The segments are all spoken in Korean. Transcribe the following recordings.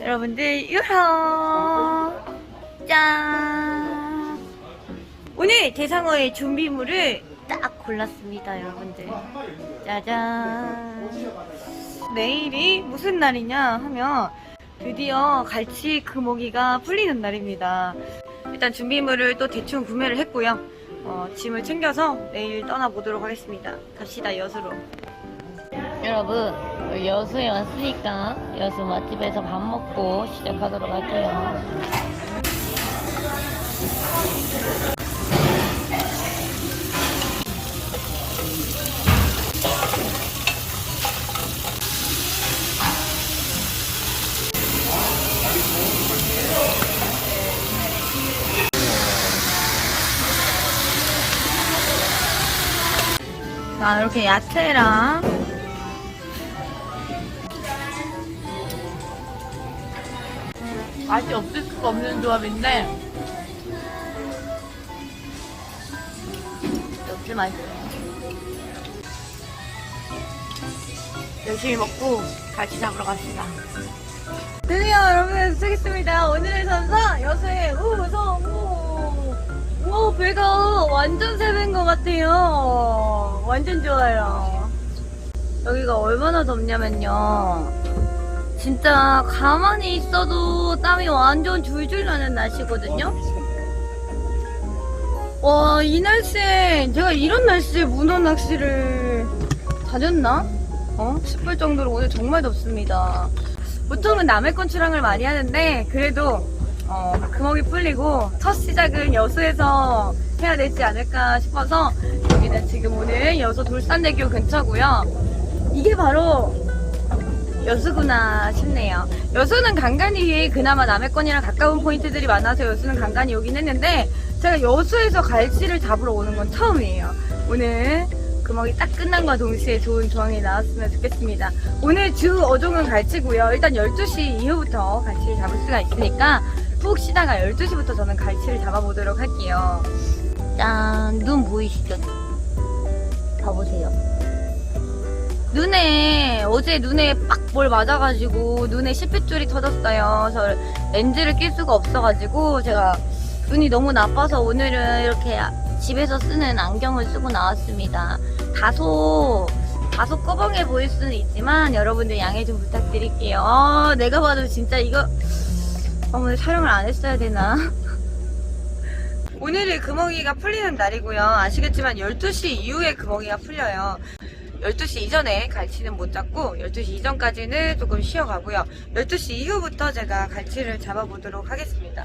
여러분들 유하 짠! 오늘 대상어의 준비물을 딱 골랐습니다 여러분들. 짜잔! 내일이 무슨 날이냐 하면 드디어 갈치 금오기가 풀리는 날입니다. 일단 준비물을 또 대충 구매를 했고요. 어, 짐을 챙겨서 내일 떠나보도록 하겠습니다. 갑시다 여수로. 여러분 여수에 왔으니까 여수 맛집에서 밥 먹고 시작하도록 할게요. 자 이렇게 야채랑 맛이 없을 수가 없는 조합인데 역시 맛있어요. 열심히 먹고 같이 잡으러 갑시다. 드디어 여러분들 도착했습니다. 오늘의 선사 여수의 우성 우. 와 배가 완전 세배인 것 같아요. 완전 좋아요. 여기가 얼마나 덥냐면요. 진짜 가만히 있어도 땀이 완전 줄줄 나는 날씨거든요. 와, 이 날씨에 제가 이런 날씨에 문어 낚시를 다녔나? 어? 싶을 정도로 오늘 정말 덥습니다. 보통은 남의 건 출항을 많이 하는데 그래도 어, 금옥이 풀리고 첫 시작은 여수에서 해야 되지 않을까 싶어서 여기는 지금 오늘 여수 돌산대교 근처고요. 이게 바로 여수구나 싶네요. 여수는 간간히 그나마 남해권이랑 가까운 포인트들이 많아서 여수는 간간히 오긴 했는데 제가 여수에서 갈치를 잡으러 오는 건 처음이에요. 오늘 금어기 딱 끝난 과 동시에 좋은 조항이 나왔으면 좋겠습니다. 오늘 주 어종은 갈치고요. 일단 12시 이후부터 갈치를 잡을 수가 있으니까 푹 쉬다가 12시부터 저는 갈치를 잡아보도록 할게요. 짠, 눈 보이시죠? 봐보세요. 눈에 어제 눈에 빡 뭘 맞아가지고 눈에 실핏줄이 터졌어요. 저 렌즈를 낄 수가 없어가지고 제가 눈이 너무 나빠서 오늘은 이렇게 집에서 쓰는 안경을 쓰고 나왔습니다. 다소 다소 꺼벙해 보일 수는 있지만 여러분들 양해 좀 부탁드릴게요. 어, 내가 봐도 진짜 이거 어, 오늘 촬영을 안 했어야 되나? 오늘이 금어기가 풀리는 날이고요. 아시겠지만 12시 이후에 금어기가 풀려요. 12시 이전에 갈치는 못 잡고 12시 이전까지는 조금 쉬어가고요. 12시 이후부터 제가 갈치를 잡아보도록 하겠습니다.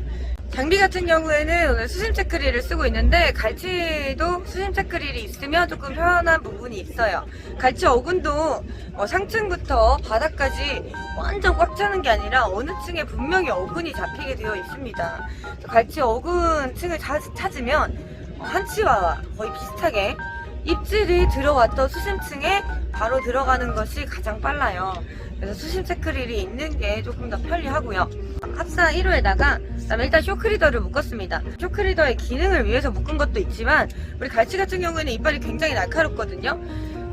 장비 같은 경우에는 오늘 수심 체크릴을 쓰고 있는데 갈치도 수심 체크릴이 있으면 조금 편한 부분이 있어요. 갈치 어군도 어, 상층부터 바닥까지 완전 꽉 차는 게 아니라 어느 층에 분명히 어군이 잡히게 되어 있습니다. 갈치 어군 층을 찾- 찾으면 어, 한치와 거의 비슷하게 입질이 들어왔던 수심층에 바로 들어가는 것이 가장 빨라요. 그래서 수심 체 크릴이 있는 게 조금 더 편리하고요. 합사 1호에다가 그다음에 일단 쇼크리더를 묶었습니다. 쇼크리더의 기능을 위해서 묶은 것도 있지만 우리 갈치 같은 경우에는 이빨이 굉장히 날카롭거든요.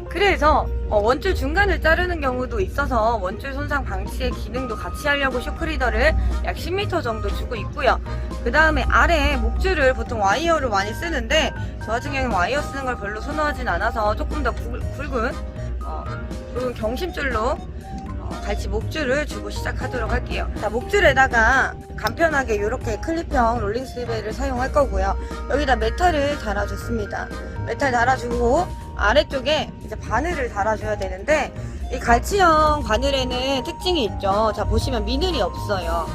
그래서 어, 원줄 중간을 자르는 경우도 있어서 원줄 손상 방지의 기능도 같이 하려고 쇼크리더를 약 10m 정도 주고 있고요. 그 다음에 아래 목줄을 보통 와이어로 많이 쓰는데 저 같은 경우는 와이어 쓰는 걸 별로 선호하진 않아서 조금 더 굵, 굵은 어, 굵은 경심줄로 어, 갈치 목줄을 주고 시작하도록 할게요. 자, 목줄에다가 간편하게 이렇게 클립형 롤링 스베를 사용할 거고요. 여기다 메탈을 달아줬습니다. 메탈 달아주고 아래쪽에 이제 바늘을 달아줘야 되는데 이 갈치형 바늘에는 특징이 있죠. 자 보시면 미늘이 없어요.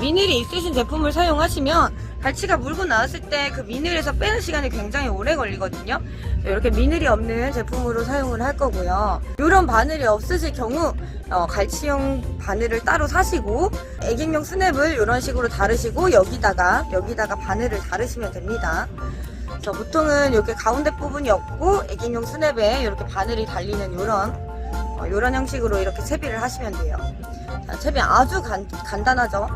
미늘이 있으신 제품을 사용하시면 갈치가 물고 나왔을 때 그 미늘에서 빼는 시간이 굉장히 오래 걸리거든요. 이렇게 미늘이 없는 제품으로 사용을 할 거고요. 이런 바늘이 없으실 경우 어, 갈치용 바늘을 따로 사시고 애기용 스냅을 이런 식으로 다르시고 여기다가 여기다가 바늘을 다르시면 됩니다. 그래서 보통은 이렇게 가운데 부분이 없고 애기용 스냅에 이렇게 바늘이 달리는 이런 어, 이런 형식으로 이렇게 채비를 하시면 돼요. 자, 채비 아주 간, 간단하죠.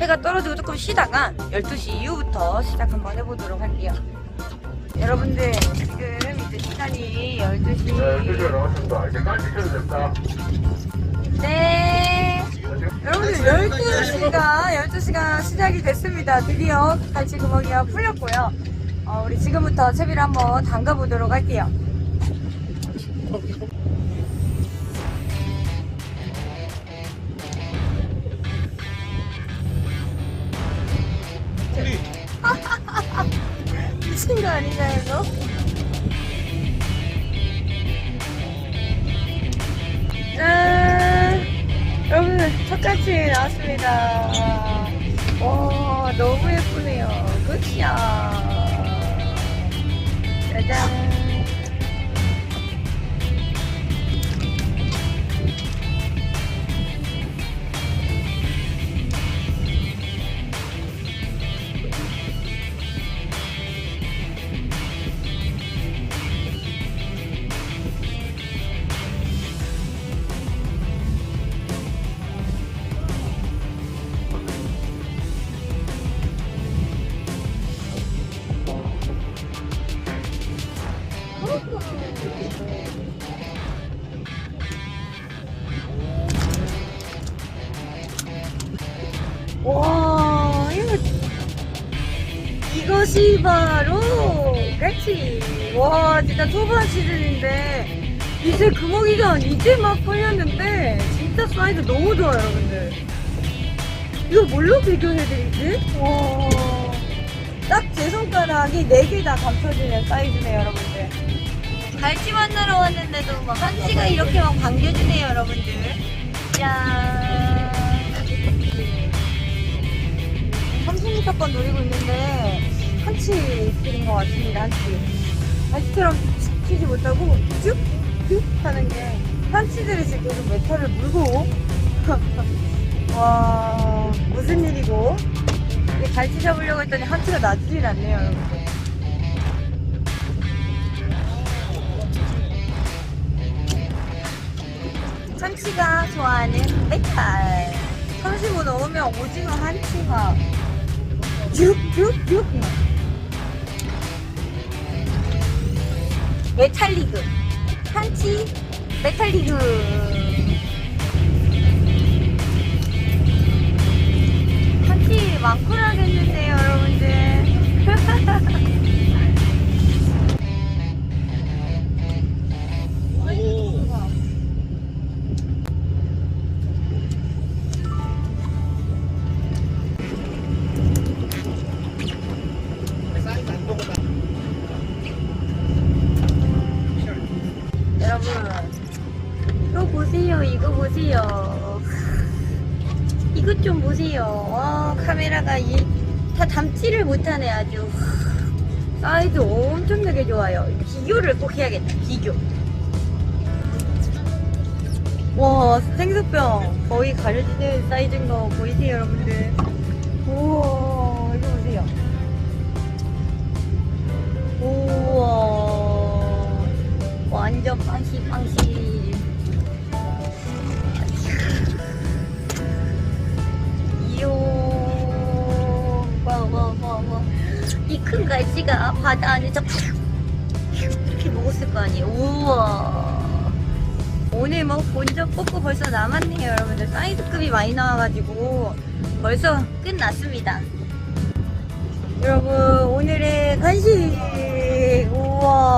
해가 떨어지고 조금 쉬다가 12시 이후부터 시작 한번 해보도록 할게요. 여러분들 지금 이제 시간이 12시 네, 드디어 나왔습니다. 이제 깔 지켜도 됩니다. 네 지금 여러분들 12시가 12시가 시작이 됐습니다. 드디어 갈치 구멍이가 풀렸고요. 어, 우리 지금부터 채비를 한번 담가 보도록 할게요. 미친 거 아니냐 이거? 짠! 여러분 나왔습니다. 와 너무 예쁘네요. 끝이야. 짜 바로 갈치 와 진짜 초반 시즌인데. 이제 금어기가 이제 막 풀렸는데 진짜 사이즈 너무 좋아요 여러분들 이거 뭘로 비교해드리지? 와 딱 제 손가락이 4개 다 감춰지는 사이즈네요 여러분들. 갈치 만나러 왔는데도 막 한치가 이렇게 막 반겨주네요 여러분들. 짠 삼성 무조건 노리고 있는데 한치 드린 것 같습니다 한치. 아직처럼 튀지 못하고 쭉쭉 하는 게 한치들이 지금 메탈을 물고. 와 무슨 일이고. 갈치 잡으려고 했더니 한치가 놔주질 않네요 여러분들. 한치가 좋아하는 메탈. 35 넣으면 오징어 한치가 쭉쭉쭉 메탈리그. 한치 메탈리그. 한치 많고 나겠는데요 여러분들 다 담지를 못하네 아주. 사이즈 엄청나게 좋아요. 비교를 꼭 해야겠다 비교. 와 생수병. 거의 가려지는 사이즈인 거 보이세요 여러분들? 우와 이거 보세요. 우와. 완전 빵시 빵시 큰 갈치가 바다 안에서 이렇게 먹었을 거 아니에요. 우와. 오늘 뭐 본적 뽑고 벌써 남았네요 여러분들. 사이즈급이 많이 나와가지고 벌써 끝났습니다. 여러분 오늘의 간식. 우와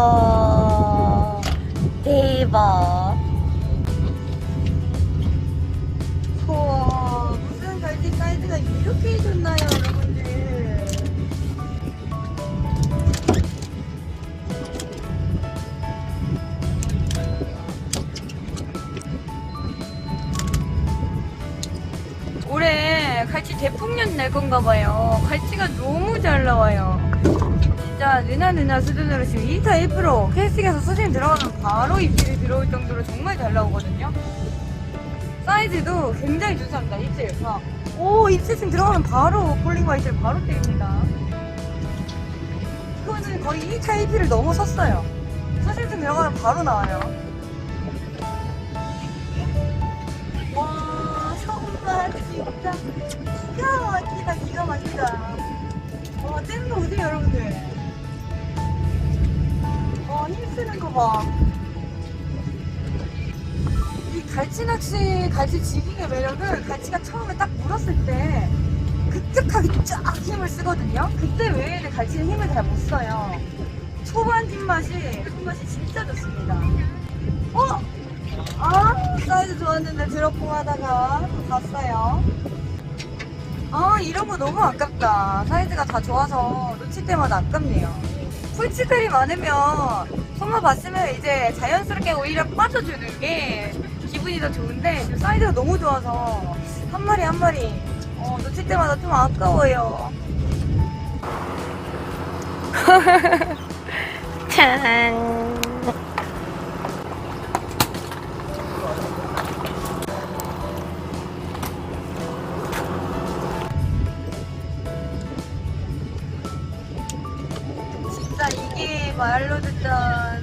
대풍년 낼 건가 봐요. 갈치가 너무 잘 나와요. 진짜 느나 느나 수준으로 지금 2타 1% 캐스팅에서 수신 들어가면 바로 입질이 들어올 정도로 정말 잘 나오거든요. 사이즈도 굉장히 좋습니다. 입질. 봐. 오 입질층 들어가면 바로 폴링 화이트를 바로 때립니다. 이거는 거의 2타 1P를 넘어섰어요. 수신층 들어가면 바로 나와요. 와 정말 진짜 기가 막히다 와 쟤는 거 보세요 여러분들 와 힘쓰는 거봐 이 갈치 낚시, 갈치 지깅의 매력은 갈치가 처음에 딱 물었을 때 급격하게 쫙 힘을 쓰거든요. 그때 외에는 갈치는 힘을 잘 못 써요. 초반 뒷맛이, 손맛이 진짜 좋습니다. 어? 아, 사이즈 좋았는데 드롭봉 하다가 또 갔어요. 아, 이런 거 너무 아깝다. 사이즈가 다 좋아서 놓칠 때마다 아깝네요. 풀치들이 많으면 손만 봤으면 이제 자연스럽게 오히려 빠져주는 게 기분이 더 좋은데 사이즈가 너무 좋아서 한 마리 한 마리 어, 놓칠 때마다 좀 아까워요. 짠. 듣던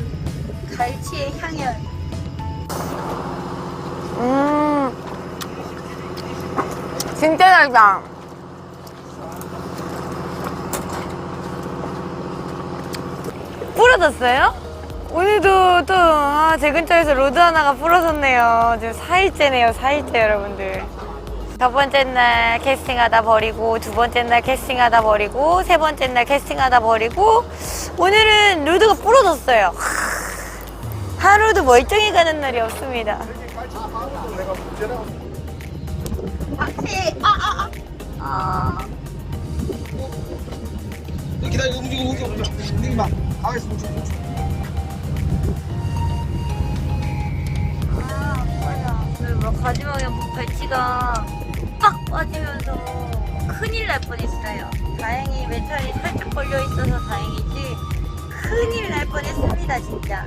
갈치의 향연. 음. 진짜 달다. 부러졌어요? 오늘도 또, 아, 제 근처에서 로드 하나가 부러졌네요. 지금 4일째네요, 4일째 여러분들. 첫 번째 날 캐스팅하다 버리고, 두 번째 날 캐스팅하다 버리고, 세 번째 날 캐스팅하다 버리고, 오늘은 로드가 부러졌어요. 하루도 멀쩡히 가는 날이 없습니다. 박씨, 아, 아, 아. 아. 기다려 움직여 움직여 움직여 움직이지 마 가만히 있어 움직여 움직여 아. 오늘 막 마지막에 뭐 갈치가 빡 빠지면서 큰일 날 뻔했어요. 다행히 메탈이 살짝 걸려 있어서 다행이지 큰일 날 뻔했습니다, 진짜.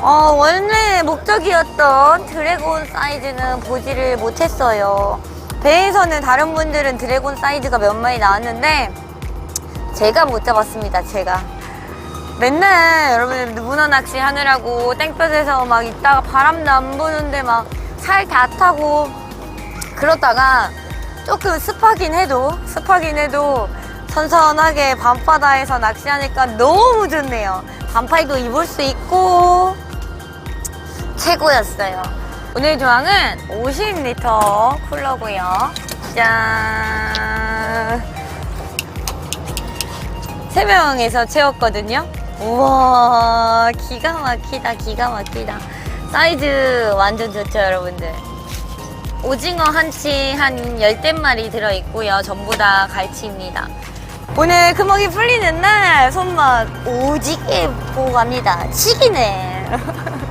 어, 원래 목적이었던 드래곤 사이즈는 보지를 못했어요. 배에서는 다른 분들은 드래곤 사이즈가 몇 마리 나왔는데 제가 못 잡았습니다, 제가. 맨날 여러분 문어 낚시 하느라고 땡볕에서 막 있다가 바람도 안 부는데 막 살 다 타고 그러다가 조금 습하긴 해도 습하긴 해도 선선하게 밤바다에서 낚시하니까 너무 좋네요. 반팔도 입을 수 있고 최고였어요. 오늘 조항은 50리터 쿨러고요. 짠. 세 명에서 채웠거든요. 우와, 기가 막히다, 기가 막히다. 사이즈 완전 좋죠, 여러분들. 오징어 한치 한 열댓 마리 들어있고요. 전부 다 갈치입니다. 오늘 금어기 풀리는 날 손맛 오지게 보고 갑니다. 치기네.